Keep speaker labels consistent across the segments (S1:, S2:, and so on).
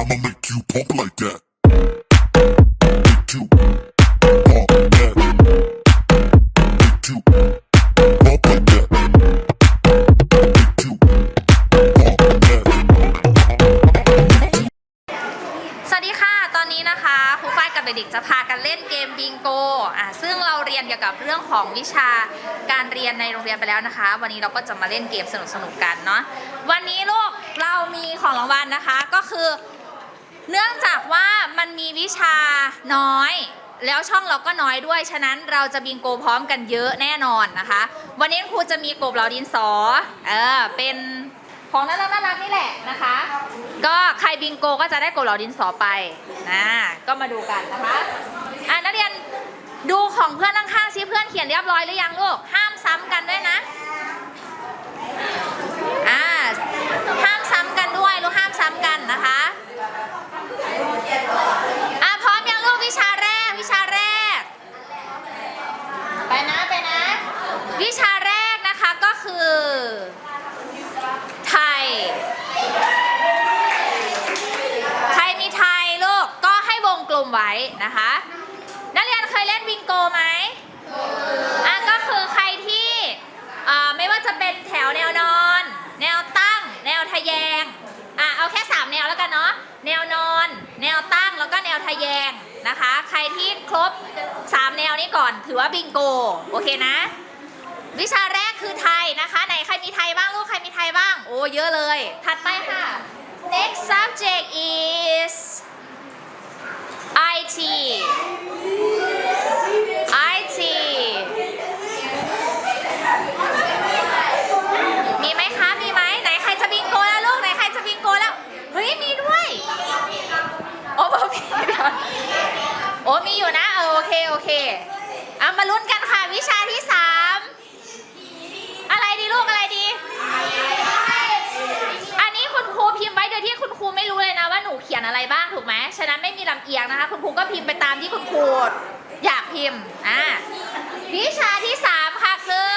S1: I'ma make you pump like that. Make you pump that. Make you pump like that. Make you pump that.
S2: สวัสดีค่ะ ตอนนี้นะคะครูฝ้ายกับเด็กๆจะพากันเล่นเกมบิงโกอะซึ่งเราเรียนเกี่ยวกับเรื่องของวิชาการเรียนในโรงเรียนไปแล้วนะคะ วันนี้เราก็จะมาเล่นเกมสนุกๆกันเนาะ วันนี้ลูกเรามีของรางวัลนะคะ ก็คือ เนื่องจากว่ามันมีวิชาน้อย แล้วช่องเราก็น้อยด้วย ฉะนั้นเราจะบิงโกพร้อมกันเยอะแน่นอนนะคะ วันนี้ครูจะมีกบเหลาดินสอเออเป็นของน่ารักน่ารักนี่แหละนะคะ ก็ใครบิงโกก็จะได้กบเหลาดินสอไปนะก็มาดูกันนะคะอะนักเรียนดูของเพื่อนข้างๆซิเพื่อนเขียนเรียบร้อยหรือยังลูกห้ามซ้ำกันด้วยนะ อ่า ห้ามซ้ำกันด้วยลูกห้ามซ้ำกันนะคะ อะพร้อมยังลูกวิชาแรก วิชาแรก ไปนะไปนะ วิชาแรกนะคะก็คือ ไทย ใครมีไทยลูกก็ให้วงกลม ไว้นะคะ นักเรียนเคยเล่นบิงโกไหมอะก็คือใครที่อ่าไม่ว่าจะเป็นแถวแนวนอน แนวตั้ง แนวทะแยงอะเอาแค่ 3 แนวแล้วกันเนาะแนวนอน แนวตั้งแล้วก็แนวทะแยงนะคะ ใครที่ครบ 3 แนวนี้ก่อนถือว่าบิงโกโอเคนะ วิชาแรกคือไทยนะคะไหนใครมีไทยบ้างลูกใครมีไทยบ้าง โอ้เยอะเลย ถัดไปค่ะ next subject is IT IT มีไหมคะ มีไหมไหนใครจะบิงโกแล้วลูกไหนใครจะบิงโกแล้ว เฮ้ย มีด้วย โอ้บอพี่โอ้มีอยู่นะ เออโอเค โอเคเอามาลุ้นกันค่ะวิชาที่สามอะไรดีลูกอะไรดี อันนี้คุณครูพิมพ์ไว้โดยที่คุณครูไม่รู้เลยนะว่าหนูเขียนอะไรบ้าง ฉะนั้นไม่มีลำเอียงนะคะ คุณครูก็พิมพ์ไปตามที่คุณครูอยากพิมพ์อ่าวิชาที่สามค่ะคือ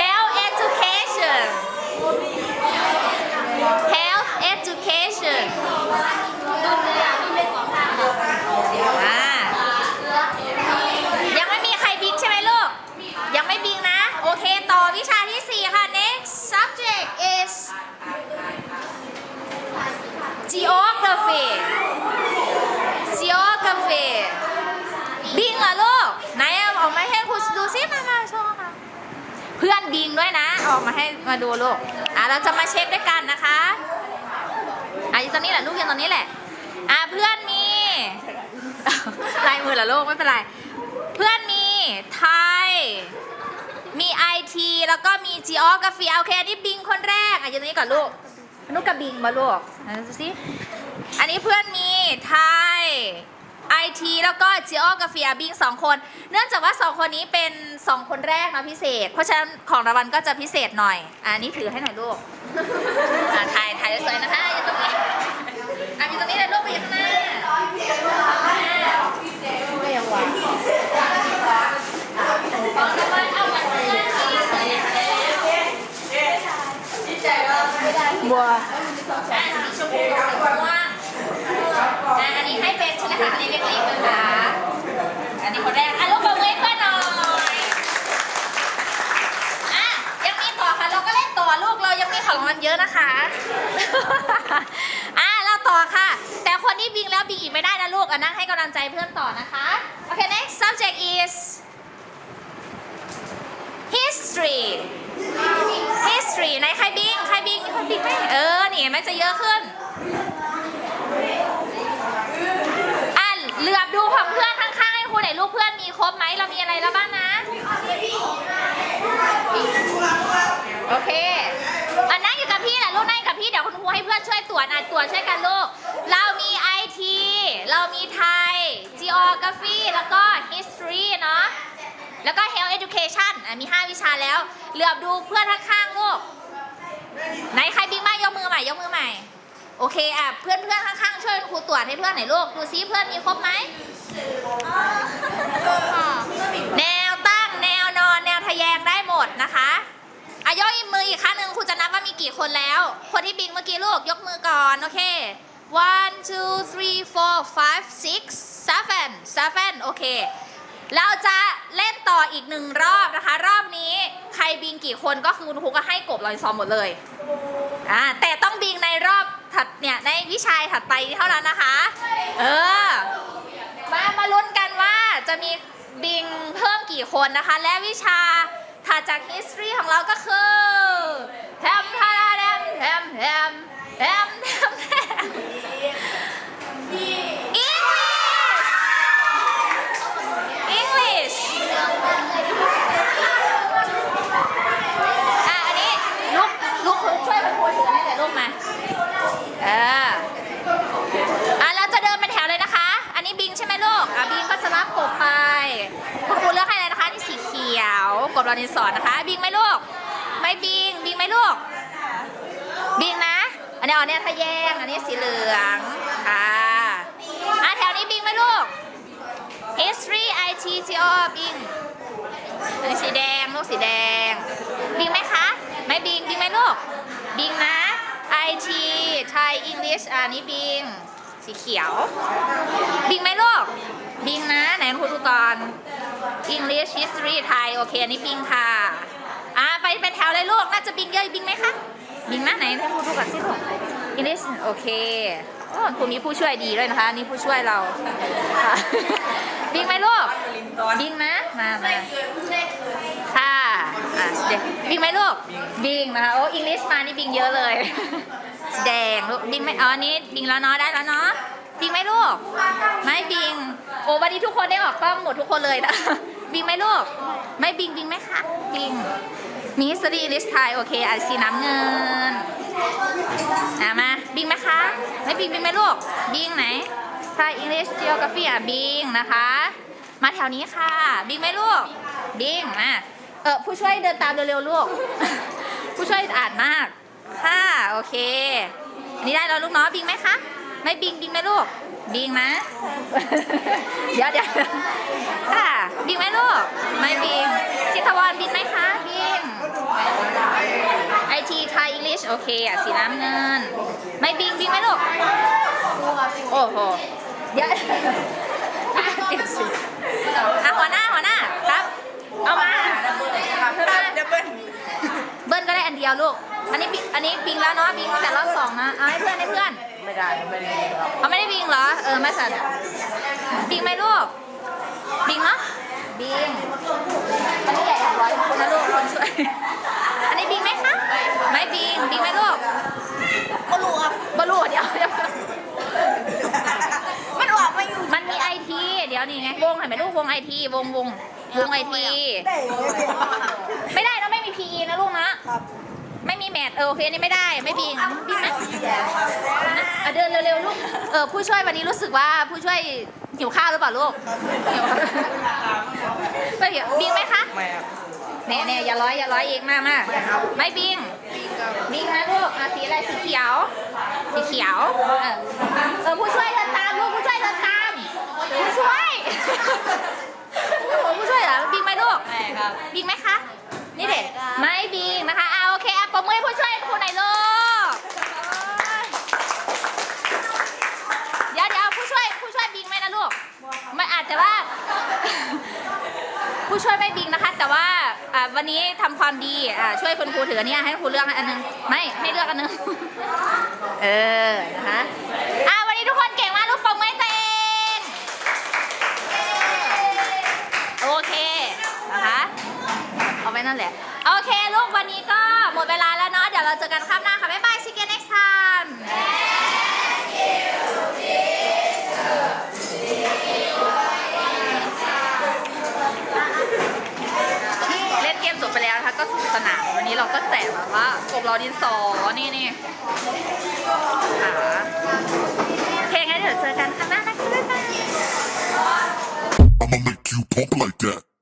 S2: health education health education อ่ายังไม่มีใครบิงใช่ไหมลูก ยังไม่บิงนะ โอเค ต่อวิชาที่ 4 ค่ะ next subject is geography geography บิงเหรอลูก ไหนเอาออกมาให้ครูดูซิมามาโชว์มา เพื่อนบิงด้วยนะ ออกมาให้มาดูลูก อะเราจะมาเช็คด้วยกันนะคะอะอยู่ตรงนี้แหละลูกอยู่ตรงนี้แหละ อะเพื่อนมีลายมือเหรอลูกไม่เป็นไร เพื่อนมีไทย มี IT แล้วก็มี Geography โอเคอันนี้บิงคนแรกอะอยู่ตรงนี้ก่อนลูกนุกกับบิงมาลูกอะดูสิอันนี้เพื่อนมีไทย IT แล้วก็ Geography อะบิงสองคน เนื่องจากว่าสองคนนี้เป็นสองคนแรกนะพิเศษ เพราะฉะนั้นของรางวัลก็จะพิเศษหน่อย อะอันนี้ถือให้หน่อยลูกอะถ่ายถ่ายสวยๆนะคะอยู่ตรงนี้อะอยู่ตรงนี้เลยลูกไปอยู่ข้างหน้าของรางวัลเอามาข้างหน้าสิสวยๆ
S3: บัว
S2: อะสีชมพูกับสีม่วงอะอันนี้ให้เป็นชุดนะคะอันนี้เล็กๆนะคะ อันนี้คนแรก อะลูกบอลเวฟเพื่อนหน่อยอะยังมีต่อค่ะ เราก็เล่นต่อลูก เรายังมีของรางวัลเยอะนะคะ อะเราต่อค่ะ แต่คนที่บิงแล้วบิงอีกไม่ได้นะลูกอะนั่งให้กำลังใจเพื่อนต่อนะคะ โอเค next subject is history history ไหนใครบิงใครบิงมีคนบิงไหมเออ นี่เห็นจะเยอะขึ้น อะเหลือบดูของเพื่อนข้างๆให้ครูหนลูกเพื่อนมีครบไหมเรามีอะไรแล้วบ้างนะ โอเคอะนั่งอยู่กับพี่แหละลูกนั่งอยู่กับพี่เดี๋ยวคุณครูให้เพื่อนช่วยตรวจอะตรวจช่วยกันลูก เรามีไทย Geography แล้วก็ History เนาะ แล้วก็ Health Education อะมี 5 วิชาแล้ว เหลือบดูเพื่อนข้างๆลูก ไหนใครบิงบ้างยกมือใหม่ ยกมือใหม่ โอเคอะเพื่อนเพื่อนๆข้างๆ ช่วยครูตรวจให้เพื่อนหน่อยลูก ดูซิเพื่อนมีครบไหม แนวตั้ง แนวนอน แนวทะแยงได้หมดนะคะอะยกอีกมืออีกครั้งหนึ่งครูจะนับว่ามีกี่คนแล้ว คนที่บิงเมื่อกี้ลูกยกมือก่อน โอเค one two three four five six seven seven โอเค เราจะเล่นต่ออีกหนึ่งรอบนะคะ รอบนี้ใครบิงกี่คนก็คือคุณครูก็ให้กบลอยซอมหมดเลยอ่าแต่ต้องบิงในรอบถัดเนี่ยในวิชาถัดไปเท่านั้นนะคะ เออ มามาลุ้นกันว่าจะมีบิงเพิ่มกี่คนนะคะ และวิชาถัดจาก history ของเราก็คือแฮมทาราแฮมแฮมแฮม แฮมแฮมแฮม English English อะอันนี้ลูกลูกช่วยคุณครูถือให้หน่อยลูกมาเอออะเราจะเดินเป็นแถวเลยนะคะ อันนี้บิงใช่ไหมลูก อะบิงก็จะรับกบไปคุณครูเลือกให้เลยนะคะนี่สีเขียวกบเราดินสอนนะคะ บิงไหมลูก ไม่บิง บิงไหมลูก อันนี้อันนี้ทะแยงอันนี้สีเหลืองค่ะอะแถวนี้บิงไหมลูก history IT geo บิงอันนี้สีแดงลูกสีแดง บิงไหมคะ ไม่บิงบิงไหมลูก บิงนะ IT Thai English อันนี้บิง สีเขียว บิงไหมลูก บิงนะไหนคุณครูดูก่อน English History Thai โอเค อันนี้บิงค่ะ อ่าไปเป็นแถวเลยลูก น่าจะบิงเยอะบิงไหมคะ บิงนะไหนให้ครูดูก่อนสิลูก English โอเคโอ้ครูมีผู้ช่วยดีด้วยนะคะ นี่ผู้ช่วยเราค่ะบิงไหมลูกบิงนะมามาค่ะอะเด็กบิงไหมลูกบิงนะคะโอ้อังกฤษมานี่บิงเยอะเลย แดงลูกบิงไหมอ๋อนนี้บิงแล้วเนาะได้แล้วเนาะบิงไหมลูก ไม่บิง โอ้วันนี้ทุกคนได้ออกกล้องหมดทุกคนเลยนะ บิงไหมลูก ไม่บิงบิงไหมคะ บิง มีสตรีลิสไทยโอเคอะสีน้ำเงินอะมาบิงไหมคะไม่บิงบิงไหมลูกบิงไหนไทยอังกฤษ geography อะบิงนะคะ มาแถวนี้ค่ะ บิงไหมลูกบิงมาเออผู้ช่วยเดินตามเร็วๆลูก ผู้ช่วยอ่านมากค่ะโอเค อันนี้ได้แล้วลูกเนาะบิงไหมคะไม่บิงบิงไหมลูกบิงนะเดี๋ยวเดี๋ยวค่ะบิงไหมลูกไม่บิงชิตวรบิงไหมคะบิง ไอทีไทยอังกฤษโอเคอะสีน้ำเงิน ไม่บิงบิงไหมลูก โอ้โห เดี๋ยวอะเปลี่ยนสีอะหัวหน้าหัวหน้าครับ เอามามา
S3: เดี๋ยวเบิ้ล
S2: เบิ้ลก็ได้อันเดียวลูก อันนี้บิอันนี้บิงแล้วเนาะบิงตั้งแต่รอบสองนะเอาให้เพื่อนให้เพื่อน
S3: ไม่ได้ไม่ได้หรอก
S2: เขาไม่ได้บิงเหรอ เออไม่สั่นบิงไหมลูกบิงเนาะบิงอันนี้ใหญ่ร้อยคนนะลูกคนช่วย อันนี้บิงไหมคะ ไม่บิง บิงไหมลูก
S3: ก็รู้ครับ
S2: บลูเดี๋ยวเดี๋ยว
S3: มันออกมาอยู่
S2: มันมีไอทีเดี๋ยวนี่ ไงวงเห็นไหมลูกวงไอทีวงวงวงไอที
S3: ได้เลย
S2: ไม่ได้นะไม่มี PE นะลูกนะ
S3: ครับ
S2: ไม่มีแมทเออโอเคอันนี่ไม่ได้ไม่บิงบิงไหมอะเดินเร็วๆลูกเออผู้ช่วยวันนี้รู้สึกว่าผู้ช่วยหิวข้าวหรือเปล่าลูกหิวไม่หิวบิงไหมคะ
S3: ไม่ครับ
S2: เน่เน่อย่าร้อยอย่าร้อยเองมากมากไม่บิงบิงนะลูกอะสีอะไรสีเขียวสีเขียวเออเออผู้ช่วยเดินตามลูกผู้ช่วยเดินตาม ผู้ช่วยโอ้โหผู้ช่วยเหรอบิงไหมลูก
S3: ไม่ครั บ
S2: บิงไหมคะ นี่เด็กไม่บิงนะคะเอาโอเคอะปรบมือให้ผู้ช่วยครูหน่อยลูกเดี๋ยวเดี๋ยวผู้ช่วยผู้ช่วยบิงไหมนะลูกไม่อาจจะว่า ผู้ช่วยไม่บิงนะคะ แต่ว่าอ่าวันนี้ทำความดีอ่าช่วยคุณครูถืออันเนี้ยให้ครูเลือกอันหนึงไม่ให้เลือกอันหนึงเออนะคะอ่าวันนี้ทุกคนเก่งมากลูกปรบมือให้ตัวเองโอเคนะคะเอา ไว้นั่นแหละ โอเค ลูกวันนี้ก็หมดเวลาแล้วเนาะ เดี๋ยวเราเจอกันครั้งหน้าค่ะ บ๊ายบาย see you next time เล่นเกมจบไปแล้วนะคะ ก็สนุกสนานวันนี้เราก็แจกแบบว่ากบเราดินสอ นี่นี่ค่ะโอเคงั้นเดี๋ยวเจอกันครั้งหน้านะคะบ๊ายบาย
S1: I'ma make you pump like that.